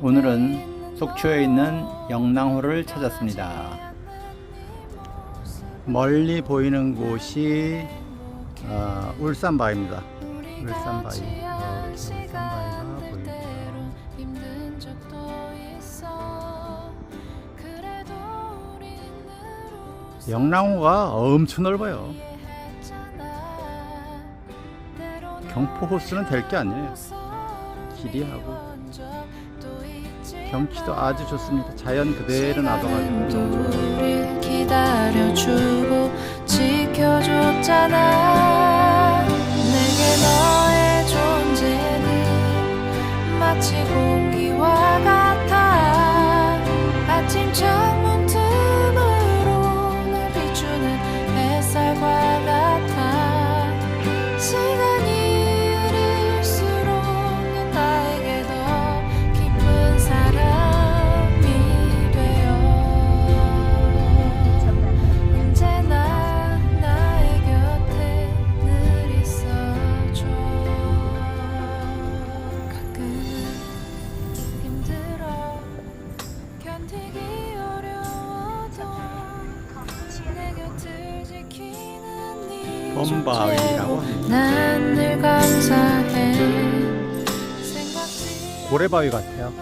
오늘은 속초에 있는 영랑호를 찾았습니다. 멀리 보이는 곳이 어, 울산바위입니다. 울산바위. 어, 울산바위가 보입니다. 영랑호가 엄청 넓어요. 경포 호수는 될 게 아니에요. 길이하고 경치도 아주 좋습니다. 자연 그대로 놔둬가지고 너무 기다려주고 지켜줬잖아 내게 너의 존재는 마치 공기와 같 범바위라고 고래바위 같아요.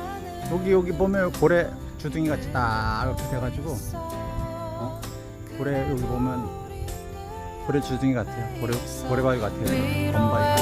여기 여기 보면 고래 주둥이 같이 딱 이렇게 돼가지고 어? 고래 여기 보면 고래 주둥이 같아요. 고래 고래바위 같아요. 범바위.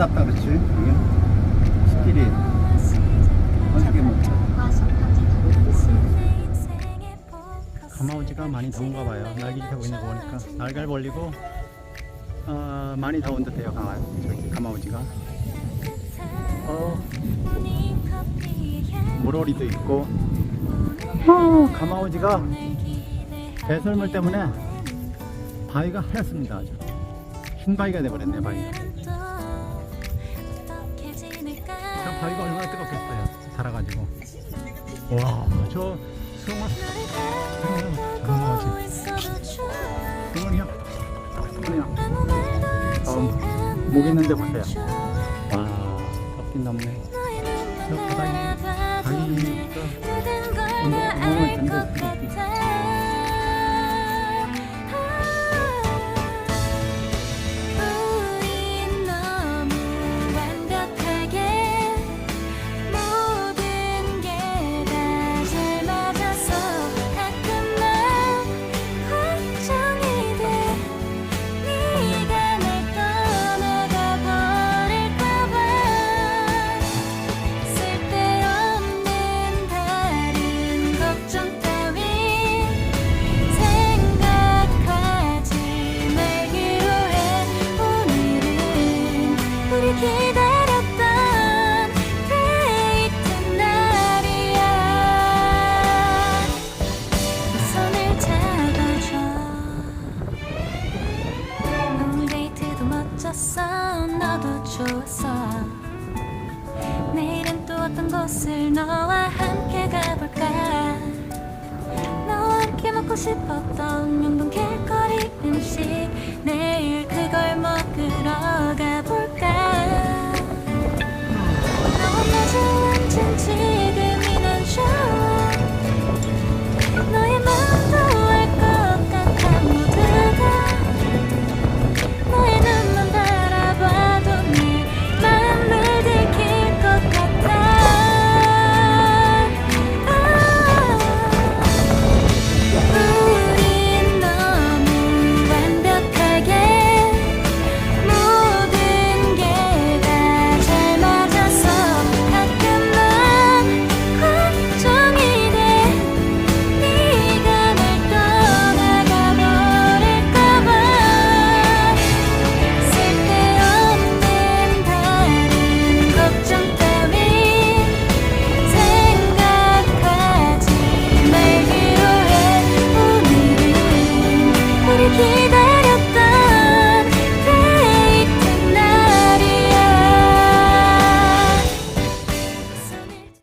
참 아름답다 그렇지? 여기 숲길이 어떻게 뭐 가마우지가 많이 더운가 봐요. 날개를 타고 있는 거 보니까 날개를 벌리고 어, 많이 더운 듯해요. 가마 저기 가마우지가. 어, 물오리도 있고. 어, 가마우지가 배설물 때문에 바위가 하얗습니다. 아주 흰 바위가 돼버렸네 바위 가. 저 바위가 얼마나 뜨겁겠어요. 살아가지고. 와, 저. 수영이요. 수영이요. 어, 목 있는데 보세요. 와, 덥긴 덥네. 저 바닥이 곳을 너와 함께 가볼까? 너와 함께 먹고 싶었던 명동 길거리 음식. 내일 그걸 먹으러 가.